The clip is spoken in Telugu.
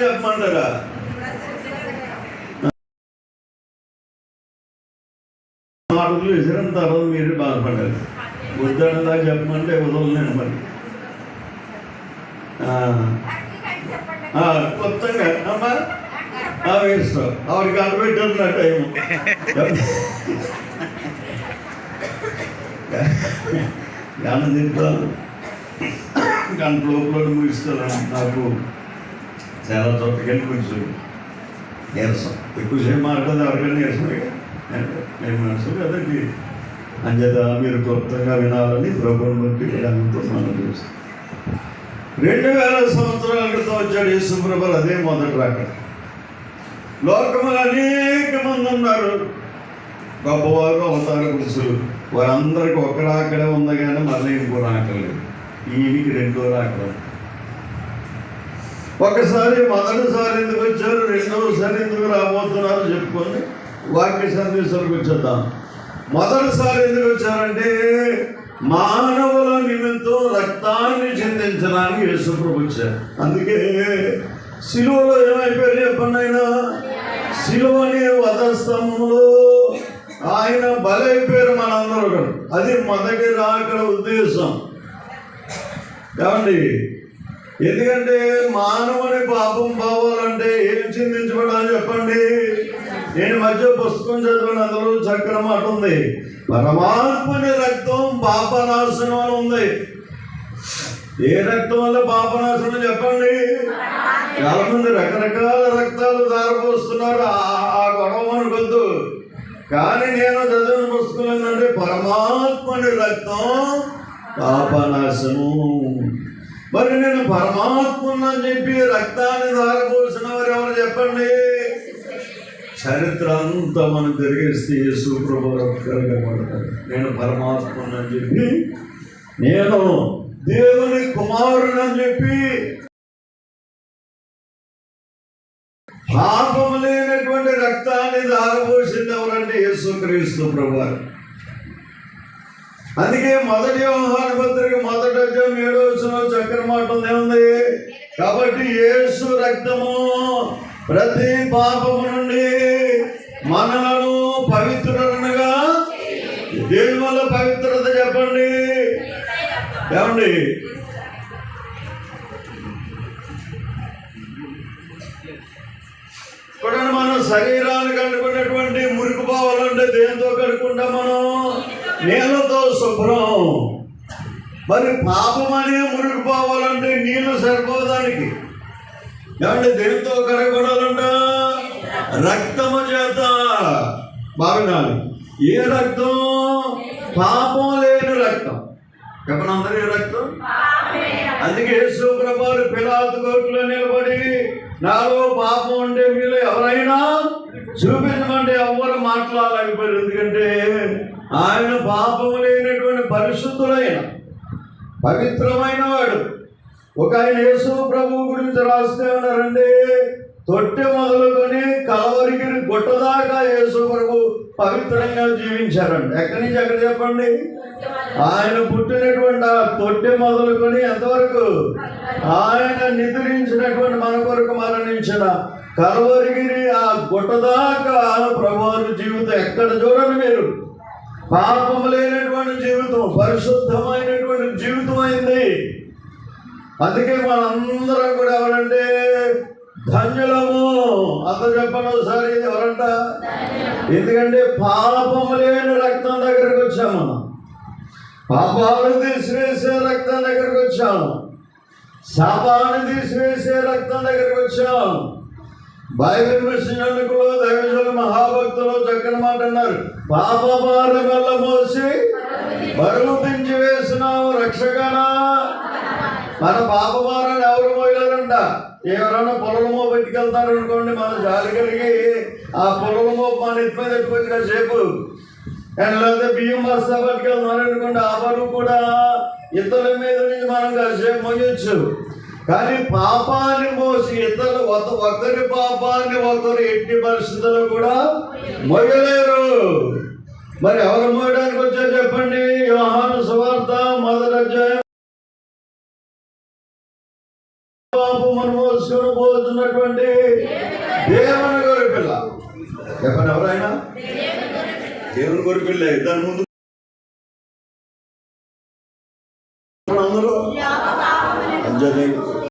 చెప్పమంటారా? మాటలు విసిరిన తర్వాత మీరు బాధపడాలి వద్దనదా చెప్పమంటే వదలలేను మరి. ఆ, కొత్తగా అమ్మా. ఆ, వేస్తాం ఆవిడకి అడబెట్టున్న టైం జ్ఞానం తింటాను గంట లోపల ముగిస్తాను నాకు. చాలా చోట్లకెళ్ళి కొంచెం నీరసం. ఎక్కువసేపు మాట్లాడదు ఎవరికైనా నీరసం నేను మనసు కదండి అంచేత మీరు క్లుప్తంగా వినాలని ప్రభుత్వం బట్టి విధానంతో మనం చూస్తాం. రెండు వేల సంవత్సరాల క్రితం వచ్చాడు యేసుప్రభలు అదే మొదటి రాక లోకములు అనేక మంది ఉన్నారు. గొప్పవారు అవతార పురుషులు. వారందరికీ ఒక రాకడే ఉంది కానీ మళ్ళీ ఇంకో రాకలేదు ఈయనకి రెండో రాకలేదు ఒకసారి మొదటిసారి ఎందుకు వచ్చారు? రెండవసారి ఎందుకు రాబోతున్నారు చెప్పుకొని వాక్య సందేశాలకు వచ్చేద్దాం. మొదటిసారి ఎందుకు వచ్చారంటే మానవుల నిమిత్తం రక్తాన్ని చెందించడానికి యేసుప్రభు వచ్చారు. అందుకే శిలువలో ఏమైపోయారు చెప్పండి ఆయన? అనే వధస్తంభంలో ఆయన బలైపోయారు మనందరూ అది మొదటి రాకడ ఉద్దేశం. ఏమండి? ఎందుకంటే మానవుని పాపం పోవాలంటే ఏం చిందించబడాలి చెప్పండి? నేను మధ్య పుస్తకం చదివిన అందులో చక్రం మాట ఉంది. పరమాత్మని రక్తం పాపనాశనం అని ఉంది. ఏ రక్తం వల్ల పాపనాశనం చెప్పండి? చాలా మంది రకరకాల రక్తాలు దారపోస్తున్నారు ఆ- ఆ గొడవ మనకొద్దు. కానీ నేను చదివిన పుస్తకం ఏంటంటే పరమాత్మని రక్తం పాపనాశనం మరి నేను పరమాత్మని చెప్పి రక్తాన్ని దారపోసిన వారు ఎవరు చెప్పండి? చరిత్ర అంతా మనం తిరిగేస్తే యేసు కలగబడతారు నేను పరమాత్మని అని చెప్పి నేను దేవుని కుమారుని అని చెప్పి పాపం లేనటువంటి రక్తాన్ని దారపోసింది ఎవరంటే యేసుక్రీస్తు ప్రభు అందుకే మొదటి వ్యవహార పత్రిక మొదటి అధ్యాయం ఏడో ఉంది కాబట్టి యేసు రక్తము ప్రతి పాపము నుండి మనలను పవిత్రులనుగా దేని వల్ల పవిత్రత చెప్పండి? ఏమండి? చూడండి మనం శరీరాన్ని కడుకున్నటువంటి మురికి పోవాలంటే దేంతో కడుక్కుంటాం మనం? నీళ్ళతో శుభ్రం. మరి పాపం అనే మురికి పోవాలంటే నీళ్ళు సరిపోదానికి ఏమంటే దేనితో కడగబడాలంట రక్తము చేత. బాగుండాలి. ఏ రక్తం? పాపం లేని రక్తం. చెప్పండి అందరి రక్తం? అందుకే యేసుప్రభువారు పిలాతు కోర్టులో నిలబడి నాలో పాపం ఉంటే మీరు ఎవరైనా చూపించమంటే ఎవరు మాట్లాడాలనిపోయారు ఎందుకంటే ఆయన పాపం లేనటువంటి పరిశుద్ధులైన పవిత్రమైన వాడు. ఒక ఆయన యేసు ప్రభు గురించి రాస్తే ఉన్నారండి తొట్టె మొదలుకొని కలవరికి గొట్టదాకా యేసు ప్రభు పవిత్రంగా జీవించారండి. ఎక్కడి నుంచి ఎక్కడ చెప్పండి? ఆయన పుట్టినటువంటి ఆ తొట్టె మొదలుకొని ఎంతవరకు? ఆయన నిద్రించినటువంటి మన కొరకు మరణించిన కలవరిగిరి ఆ గుట్టదాకా ప్రభువారి జీవితం ఎక్కడ చూడండి మీరు? పాపం లేనటువంటి జీవితం పరిశుద్ధమైనటువంటి జీవితం అయింది. అందుకే మనందరం కూడా ఎవరంటే ధన్యులము. అంత చెప్పండి ఒకసారి ఎవరంట? ఎందుకంటే పాపం లేని రక్తం దగ్గరకు వచ్చాము. మనం పాపాలు తీసివేసే రక్తం దగ్గరకు వచ్చాము. శాపాన్ని తీసివేసే రక్తం దగ్గరకు వచ్చాము. బైబిల్ మిషన్లో దైవజుల మహాభక్తులు చక్కని మాట అన్నారు. పాప భారం వల్ల మోసి బరువు పెంచి వేసినావు రక్షకనా? మన పాప ఎవరు మోయలేదంట ఎవరైనా పొలము పెట్టుకెళ్తారు అనుకోండి మన జాలి కలిగి ఆ పొలము మన ఎత్తి మీద ఎత్తుకొచ్చి కాసేపు అండ్ బియ్యం బస్తా పట్టుకెళ్తున్నారు అనుకోండి ఆ బరువు కూడా ఇతరుల మీద నుంచి మనం కాసేపు మోయొచ్చు. కానీ పాపాన్ని మోసి ఇతరులు ఒకరి పాపాన్ని ఒకరు ఎట్టి పరిస్థితుల్లో కూడా మొయ్యలేరు మరి ఎవరు మోయడానికి వచ్చారు చెప్పండి? యోహాను సువార్త మొదటి అధ్యాయం పాపమును మోసుకొని పోతున్నటువంటి దేవుని గొర్రె పిల్ల. చెప్పండి ఎవరైనా? దేవుని గొర్రె పిల్ల దాని ముందు. అందరూ?